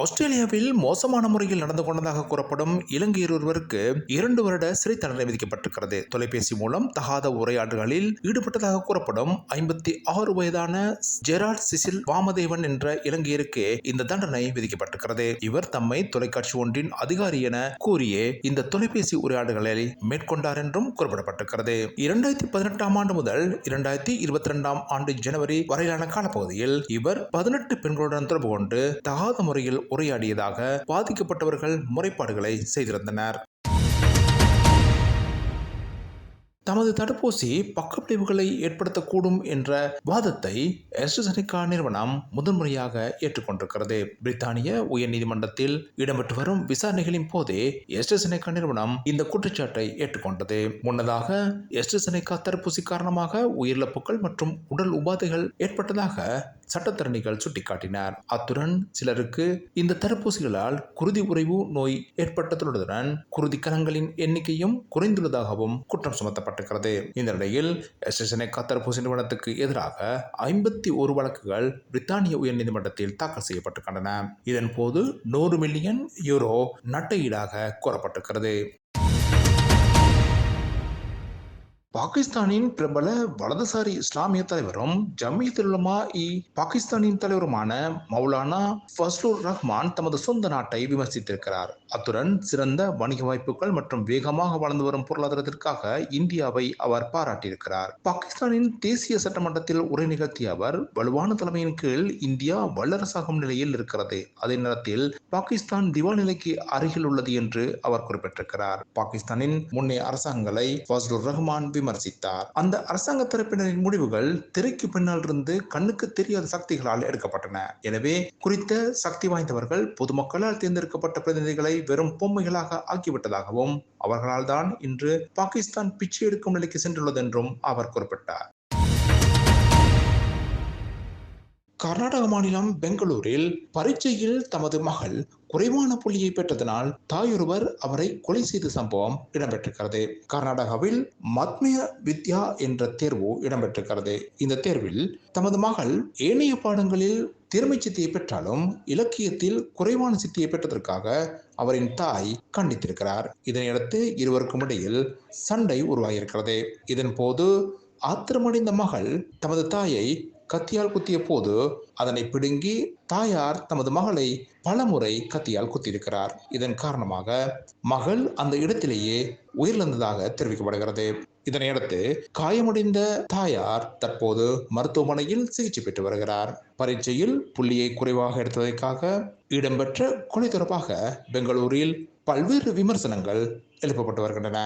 ஆஸ்திரேலியாவில் மோசமான முறையில் நடந்து கொண்டதாக கூறப்படும் இலங்கையர் ஒருவருக்கு இரண்டு வருட சிறை தண்டனை விதிக்கப்பட்டிருக்கிறது. தொலைபேசி மூலம் தகாத உரையாடல்களில் ஈடுபட்டதாக கூறப்படும் ஐம்பத்தி ஆறு வயதான ஜெரால்ட் சிசில் வாமதேவன் என்ற இலங்கையருக்கு இந்த தண்டனை விதிக்கப்பட்டிருக்கிறது. இவர் தம்மை தொலைக்காட்சி ஒன்றின் அதிகாரி என கூறியே இந்த தொலைபேசி உரையாடல்களை மேற்கொண்டார் என்றும் குறிப்பிடப்பட்டிருக்கிறது. இரண்டாயிரத்தி பதினெட்டாம் ஆண்டு முதல் இரண்டாயிரத்தி இருபத்தி ரெண்டாம் ஆண்டு ஜனவரி வரையிலான காலப்பகுதியில் இவர் பதினெட்டு பெண்களுடன் தொடர்பு கொண்டு தகாத முறையில் உரையாடியதாக பாதிக்கப்பட்டவர்கள் முறைப்பாடுகளை செய்திருந்தனர். தமது தடுப்பூசி பக்கவிளைவுகளை ஏற்படுத்தக்கூடும் என்ற வாதத்தை எஸ்ட்ரசனிகா நிறுவனம் முதன்முறையாக ஏற்றுக்கொண்டிருக்கிறது. பிரித்தானிய உயர்நீதிமன்றத்தில் இடம்பெற்று வரும் விசாரணைகளின் போதே எஸ்ட்ரசனிகா நிறுவனம் இந்த குற்றச்சாட்டை ஏற்றுக்கொண்டது. முன்னதாக எஸ்ட்ரசனிகா தடுப்பூசி காரணமாக உயிரிழப்புகள் மற்றும் உடல் உபாதைகள் ஏற்பட்டதாக சட்டத்தரணிகள் சுட்டிக்காட்டினார். அத்துடன் சிலருக்கு இந்த தடுப்பூசிகளால் குருதி உறைவு நோய் ஏற்பட்டதுடன் குருதி கலங்களின் எண்ணிக்கையும் குறைந்துள்ளதாகவும் குற்றம் சுமத்தப்பட்டிருக்கிறது இந்த நிலையில் எஸ்எஸ்என்ஏகா தடுப்பூசி நிறுவனத்துக்கு எதிராக ஐம்பத்தி ஒரு வழக்குகள் பிரித்தானிய உயர்நீதிமன்றத்தில் தாக்கல் செய்யப்பட்டிருக்கின்றன. இதன் போது நூறு மில்லியன் யூரோ நட்டையீடாக கோரப்பட்டிருக்கிறது. பாகிஸ்தானின் பிரபல வலதுசாரி இஸ்லாமிய தலைவரும் ஜமீத்துல் இ பாகிஸ்தானின் தலைவருமான மௌலானா ஃபஸ்லுர் ரஹ்மான் தமது சொந்த நாட்டை விமர்சித்திருக்கிறார். அத்துடன் சிறந்த வணிக வாய்ப்புகள் மற்றும் வேகமாக வளர்ந்து வரும் பொருளாதாரத்திற்காக இந்தியாவை அவர் பாராட்டியிருக்கிறார். பாகிஸ்தானின் தேசிய சட்டமன்றத்தில் உரை நிகழ்த்திய அவர் வலுவான தலைமையின் கீழ் இந்தியா வல்லரசாகும் நிலையில் இருக்கிறது. அதே நேரத்தில் பாகிஸ்தான் திவால் நிலைக்கு அருகில் உள்ளது என்று அவர் குறிப்பிட்டிருக்கிறார். பாகிஸ்தானின் முன்னே அரசாங்கங்களை ஃபஸ்லுர் ரஹ்மான் விமர்சித்தார். அந்த அரசாங்க தரப்பினரின் முடிவுகள் திரைக்கு பின்னால் இருந்து கண்ணுக்கு தெரியாத சக்திகளால் எடுக்கப்பட்டன. எனவே குறித்த சக்தி வாய்ந்தவர்கள் பொதுமக்களால் தேர்ந்தெடுக்கப்பட்ட பிரதிநிதிகளை வெறும் பொம்மைகளாக ஆக்கிவிட்டதாகவும் அவர்களால் தான் இன்று பாகிஸ்தான் பிச்சை எடுக்கும் நிலைக்கு சென்றுள்ளது என்றும் அவர் குறிப்பிட்டார். கர்நாடக மாநிலம் பெங்களூரில் பரீட்சையில் தமது மகள் குறைவான புள்ளியை பெற்றதனால் தாயொருவர் அவரை கொலை செய்த சம்பவம் இடம்பெற்றிருக்கிறது. கர்நாடகாவில் மத்மிய வித்யா என்ற தேர்வு இடம்பெற்றிருக்கிறது. இந்த தேர்வில் தமது மகள் ஏனைய பாடங்களில் திறமை சித்தியை பெற்றாலும் இலக்கியத்தில் குறைவான சித்தியை பெற்றதற்காக அவரின் தாய் கண்டித்திருக்கிறார். இதனையடுத்து இருவருக்கும் இடையில் சண்டை உருவாகியிருக்கிறது. இதன் போது ஆத்திரமடைந்த மகள் தமது தாயை கத்தியால் குத்திய போது அதனை பிடுங்கி தாயார் தமது மகளை பலமுறை கத்தியால் குத்தியிருக்கிறார். இதன் காரணமாக மகள் அந்த இடத்திலேயே உயிரிழந்ததாக தெரிவிக்கப்படுகிறது. இதனையடுத்து காயமடைந்த தாயார் தற்போது மருத்துவமனையில் சிகிச்சை பெற்று வருகிறார். பரீட்சையில் புள்ளியை குறைவாக எடுத்ததற்காக இடம்பெற்ற கொலை தொடர்பாக பெங்களூரில் பல்வேறு விமர்சனங்கள் எழுப்பப்பட்டு வருகின்றன.